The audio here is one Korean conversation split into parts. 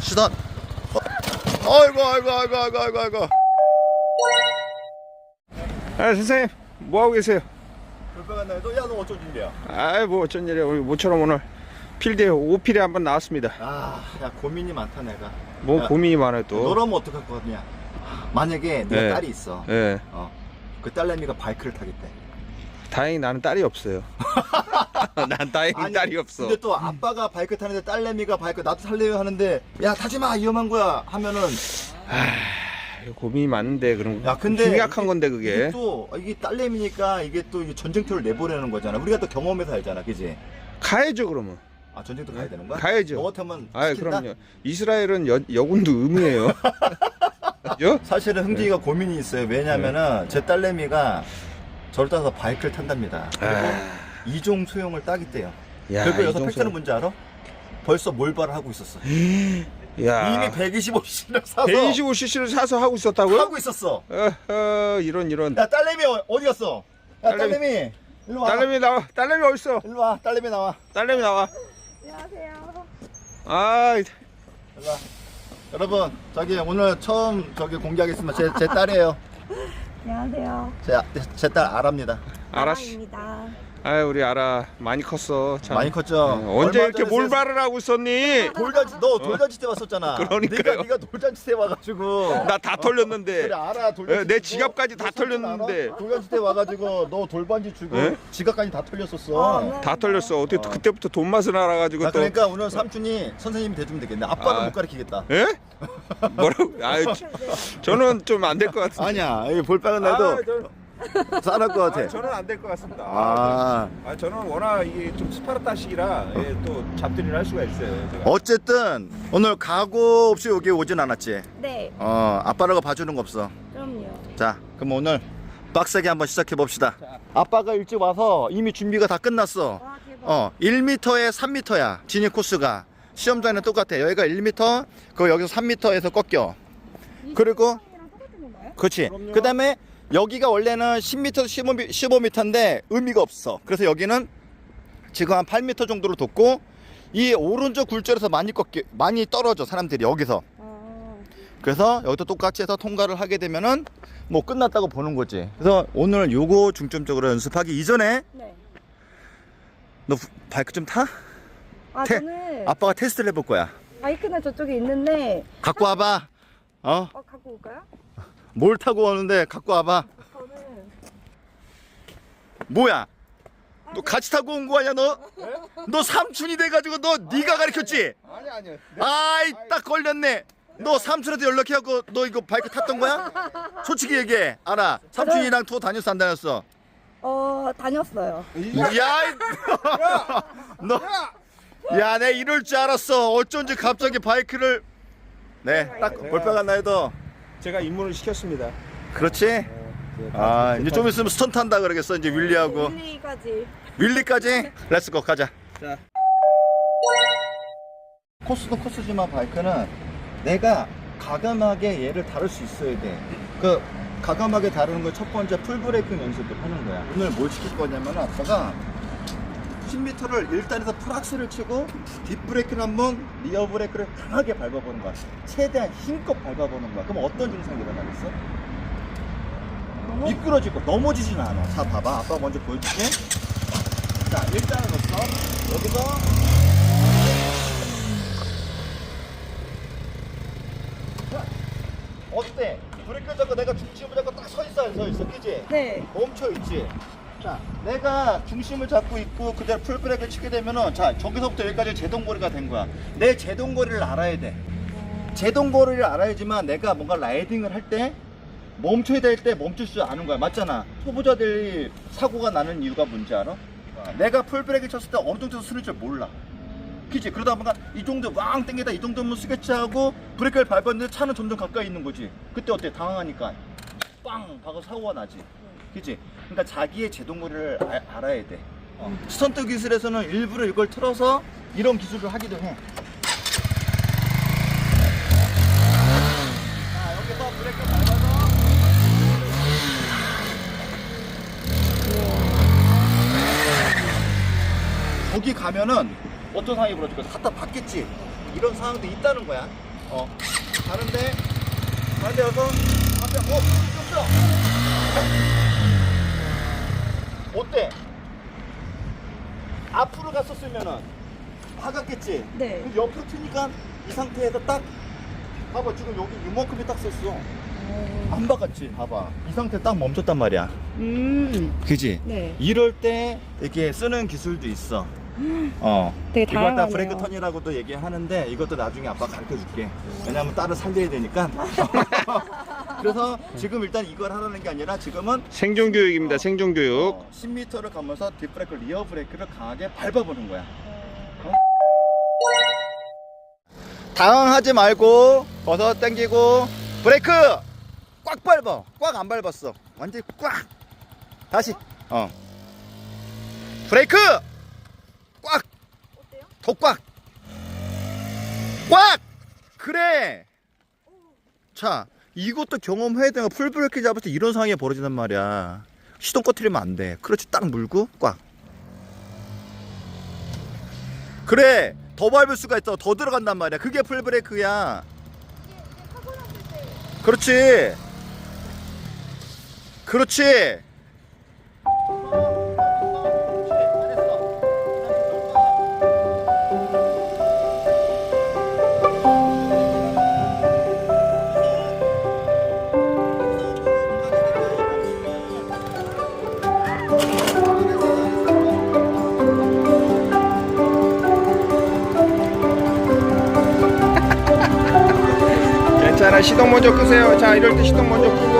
시선. 어. 아이고 아이고 아이고 아이고 아이고 아이고. 아 선생님 뭐 하고 계세요? 불편한 날도 야너 어쩐 일이야? 아이 뭐 어쩐 일이야 우리 모처럼 오늘 필드에 오필에 한번 나왔습니다. 아, 야 고민이 많다 내가. 뭐 야, 고민이 많아요 또. 너라면 어떡할 거냐? 만약에 네가 네. 딸이 있어. 예. 어. 그 딸내미가 바이크를 타겠대. 다행히 나는 딸이 없어요. 난 다행히 아니, 딸이 없어. 근데 또 아빠가 바이크 타는데 딸내미가 바이크 나도 탈래요 하는데 야 타지 마 위험한 거야 하면은 고민이 많은데 그런 야 근데 심각한 이게- 건데 이게 그게. 또 이게 딸내미니까 이게 또 이게 전쟁터를 내보내는 거잖아. 우리가 또 경험해서 알잖아, 그지? 가야죠 그러면. 아 전쟁터 가야 되는 거야? 가야죠. 너 같으면 아? 그럼요. 이스라엘은 여, 여군도 의무예요. 요? 사실은 흥진이가 고민이 있어요. 왜냐면은 제 딸내미가 저를 따라서 바이크를 탄답니다. 그리고 아. 이종 소형을 따겠대요. 야, 그리고 여기서 팩트는 뭔지 알아? 벌써 몰발을 하고 있었어. 야. 이미 125cc를 사서 125cc를 사서 하고 있었다고요? 하고 있었어. 어허, 이런 이런. 야 딸내미 어- 어디 갔어? 야 딸내미. 딸내미 일로 와. 딸내미 나와. 딸내미 어디 있어? 일로 와. 딸내미 나와. 딸내미 나와. 안녕하세요. 아, 일로 와. 여러분 저기 오늘 처음 저기 공개하겠습니다. 제, 제 딸이에요. 안녕하세요. 제딸 아랍니다. 알았어. 아랑입니다. 아, 우리 알아. 많이 컸어. 참. 많이 컸죠. 어, 언제 얼마 이렇게 전에 몰발을 하고 있었니? 돌잔치 너 돌잔치 때 왔었잖아. 그러니까요. 네가 네가 돌잔치 때 와가지고 나 다 털렸는데. 그래 알아 돌잔치 예, 내때 지갑까지 너- 다너 털렸는데. 알아? 돌잔치 때 와가지고 너 돌반지 주고 예? 지갑까지 다 털렸었어. 네. 다 털렸어. 어떻게 어. 그때부터 돈 맛을 알아가지고 나 또. 그러니까 오늘 삼촌이 선생님이 돼주면 되겠네. 아빠는 아. 못 가르치겠다. 예? 뭐라고? 아유, 저- 저는 좀 안 될 것 같은데. 아니야, 이 볼빨간 아, 날도 저- 싸할 것 같아. 아, 저는 안 될 것 같습니다. 아. 아, 저는 워낙 이게 좀 스파르타식이라 예, 또 잡들이를 할 수가 있어요. 제가. 어쨌든 오늘 각오 없이 여기 오진 않았지. 네, 어, 아빠라고 봐주는 거 없어. 그럼요. 자, 그럼 오늘 빡세게 한번 시작해 봅시다. 아빠가 일찍 와서 이미 준비가 다 끝났어. 와 대박. 어, 1m에 3m야. 진입 코스가. 시험장에는 똑같아. 여기가 1m, 그 여기서 3m에서 꺾여. 그리고 이랑 똑같은 건가요? 그렇지. 그럼요. 그 다음에 여기가 원래는 10m, 15m, 15m인데 의미가 없어. 그래서 여기는 지금 한 8m 정도로 뒀고 이 오른쪽 굴절에서 많이 꺾여, 많이 떨어져 사람들이 여기서. 아, 그래서 여기도 똑같이 해서 통과를 하게 되면은 뭐 끝났다고 보는 거지. 그래서 오늘 요거 중점적으로 연습하기 이전에 네. 너 부- 바이크 좀 타? 아 태- 저는 아빠가 테스트를 해볼 거야. 바이크는 저쪽에 있는데 갖고 와봐. 어? 어 갖고 올까요? 뭘 타고 오는데 갖고 와봐. 저는 뭐야? 너 같이 타고 온 거 아니야 너? 너 삼촌이 돼가지고 너 네가 가르쳤지? 아니 아니요. 아이 딱 걸렸네. 너 삼촌한테 연락해갖고 너 이거 바이크 탔던 거야? 솔직히 얘기해. 알아. 삼촌이랑 투어 다녔어 안 다녔어? 어 다녔어요. 야, 이- 너, 야, 내 이럴 줄 알았어. 어쩐지 갑자기 바이크를, 네, 딱 볼빨간 나이도. 제가 입문을 시켰습니다. 그렇지? 아, 이제 좀 있으면 스턴트 한다 그러겠어. 이제 윌리하고. 윌리까지. 윌리까지? 렛츠고, 가자. 자. 코스도 코스지만 바이크는 내가 가감하게 얘를 다룰 수 있어야 돼. 그, 가감하게 다루는 거 첫 번째 풀브레이크 연습을 하는 거야. 오늘 뭘 시킬 거냐면 아빠가 10m를 일단에서 풀악셀을 치고 뒷브레이크를 한번 리어 브레이크를 강하게 밟아보는 거야. 최대한 힘껏 밟아보는 거야. 그럼 어떤 증상이 일어나겠어? 미끄러지고 넘어지지는 않아. 자, 봐봐. 아빠가 먼저 보여줄게. 자, 일단은 넣었어. 여기서 자, 어때? 브레이크 잡고 내가 중심을 잡고 딱 서 있어, 서 있어, 그지? 네. 멈춰 있지. 자, 내가 중심을 잡고 있고 그대로 풀브레이크를 치게 되면은 자 저기서부터 여기까지 제동거리가 된 거야. 내 제동거리를 알아야 돼. 제동거리를 알아야지만 내가 뭔가 라이딩을 할 때 멈춰야 될 때 멈출 줄 아는 거야. 맞잖아. 초보자들이 사고가 나는 이유가 뭔지 알아? 내가 풀브레이크 쳤을 때 어느 정도 쓰는 줄 몰라. 그치? 그러다 보니까 이 정도 왕 땡기다 이 정도면 스케치하고 브레이크를 밟았는데 차는 점점 가까이 있는 거지. 그때 어때? 당황하니까 빵! 박아 사고가 나지. 그치? 그러니까 자기의 제동거리를 아- 알아야 돼. 스턴트 기술에서는 일부러 이걸 틀어서 이런 기술을 하기도 해. 자, 여기서 브레이크 밟아서 거기 가면은 어떤 상황이 벌어질 거야? 갖다 받겠지. 이런 상황도 있다는 거야. 어. 가는데, 가는데 여서 앞에, 어, 좀 더. 어때? 앞으로 갔었으면은 박았겠지? 네. 근데 옆으로 튀니까 이 상태에서 딱, 봐봐, 지금 여기 이만큼이 딱 썼어. 안 박았지? 봐봐. 이 상태 딱 멈췄단 말이야. 음. 그지? 네. 이럴 때 이렇게 쓰는 기술도 있어. 어. 되게 이걸 다 다양하네요. 브레이크 턴이라고도 얘기하는데 이것도 나중에 아빠 가르쳐 줄게. 왜냐면 딸을 살려야 되니까. 그래서 지금 일단 이걸 하라는 게 아니라 지금은 생존 교육입니다. 어. 생존 교육. 어, 10m를 가면서 뒷브레이크, 리어 브레이크를 강하게 밟아보는 거야. 어? 당황하지 말고 벗어 당기고 브레이크 꽉 밟아. 꽉 안 밟았어. 완전 히 꽉. 다시. 어. 브레이크 꽉. 더 꽉. 꽉. 그래. 자, 이것도 경험해야 돼. 풀브레이크 잡을 때 이런 상황이 벌어진단 말이야. 시동 꺼트리면 안 돼. 그렇지, 딱 물고 꽉. 그래. 더 밟을 수가 있어. 더 들어간단 말이야. 그게 풀브레이크야. 그렇지. 그렇지. 시동 먼저 끄세요. 자, 이럴 때 시동 먼저 끄고.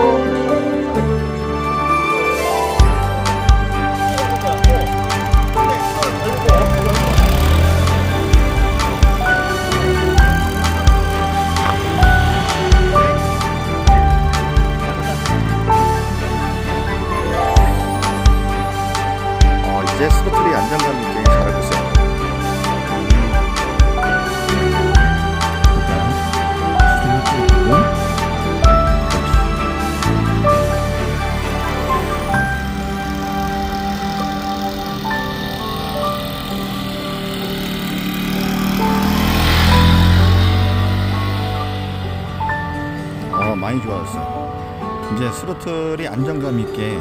이제 스로틀이 안정감 있게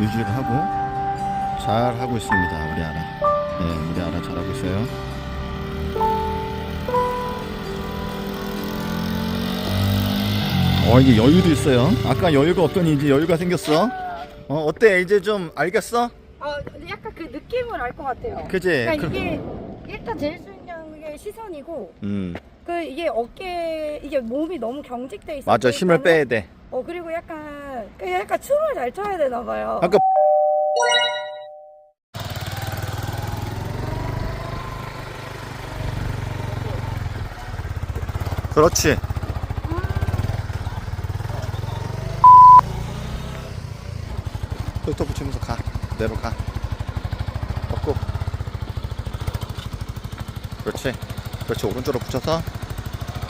유지를 하고 잘 하고 있습니다 우리 아라 네 우리 아라 잘하고 있어요 어 이제 여유도 있어요 아까 여유가 없더니 이제 여유가 생겼어 어 어때 이제 좀 알겠어? 아, 근데 약간 그 느낌을 알 것 같아요. 그지? 그러니까 그- 이게 일단 제일 중요한 게 시선이고 음 그 이게 어깨 이게 몸이 너무 경직돼 있어. 맞아 힘을 빼야 돼 어 그리고 약간 그 약간 춤을 잘 춰야 되나 봐요. 아까 그렇지. 톡톡 붙이면서 가. 그대로 가. 꺾고. 그렇지. 그렇지. 오른쪽으로 붙여서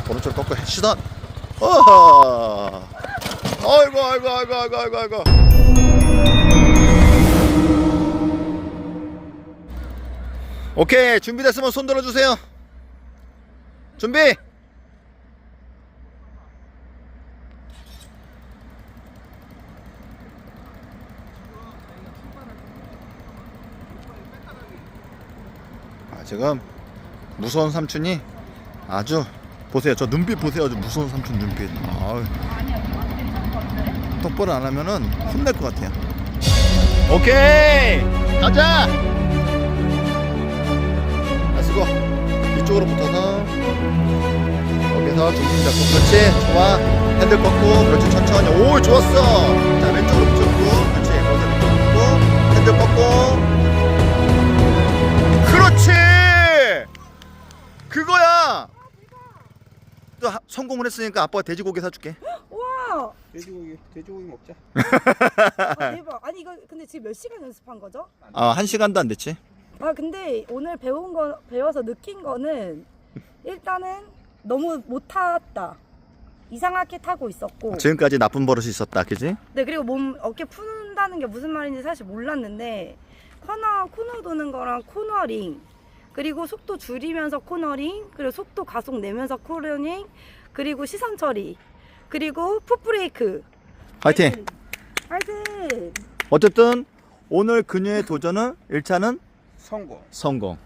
오른쪽으로 꺾고 시선 어허 아이고 아이고 아이고 아이고 아이고 아이고. 오케이 준비됐으면 손 들어주세요. 준비. 아, 지금 무서운 삼촌이 아주 보세요. 저 눈빛 보세요. 아주 무서운 삼촌 눈빛. 아유. 똑바로 안 하면은 혼낼 것 같아요. 오케이. 가자. 렛츠고 이쪽으로 붙어서. 여기서 중심 잡고 그렇지? 좋아. 핸들 꺾고 그렇지. 천천히. 오 좋았어. 자 왼쪽으로 붙였고 그렇지. 거기서 왼쪽 붙고 핸들 꺾고. 그렇지! 그거야! 또 하- 성공을 했으니까 아빠가 돼지고기 사줄게. 와 돼지고기, 돼지고기 먹자. 아, 대박. 아니 이거 근데 지금 몇 시간 연습한 거죠? 아 한 시간도 안 됐지 아 근데 오늘 배운 거 배워서 느낀 거는 일단은 너무 못 탔다. 이상하게 타고 있었고. 지금까지 나쁜 버릇이 있었다 그지 네 그리고 몸 어깨 푸는다는 게 무슨 말인지 사실 몰랐는데 코너 코너 도는 거랑 코너링 그리고 속도 줄이면서 코너링, 그리고 속도 가속 내면서 코너링, 그리고 시선 처리, 그리고 풋브레이크. 화이팅! 화이팅! 어쨌든 오늘 그녀의 도전은 1차는 성공. 성공.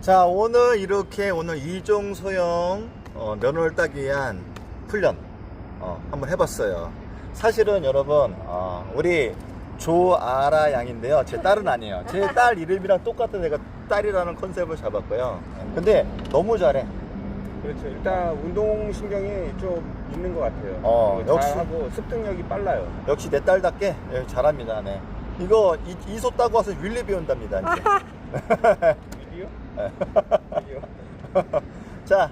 자, 오늘 이렇게 오늘 이종 소형 어, 면허를 따기 위한 훈련 어, 한번 해봤어요. 사실은 여러분, 어, 우리 조아라 양인데요. 제 딸은 아니에요. 제 딸 이름이랑 똑같은 내가 딸이라는 컨셉을 잡았고요. 근데 너무 잘해. 그렇죠. 일단 운동 신경이 좀 있는 것 같아요. 어, 그리고 역시. 잘하고 습득력이 빨라요. 역시 내 딸답게 예, 잘합니다. 네. 이거 이, 이소 따고 와서 윌리 배운답니다. 이제. 비디오? 네. 비디오. 자,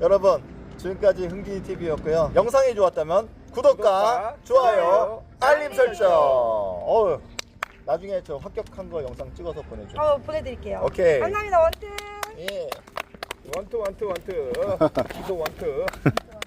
여러분 지금까지 흥진이 TV였고요. 영상이 좋았다면 구독과, 구독과 좋아요, 좋아요, 알림 알림 설정. 설정. 어우, 나중에 저 합격한 거 영상 찍어서 보내줘. 어, 보내드릴게요. 오케이. 감사합니다, 원튼. 예. 원투 원투 원투. 기도 원투.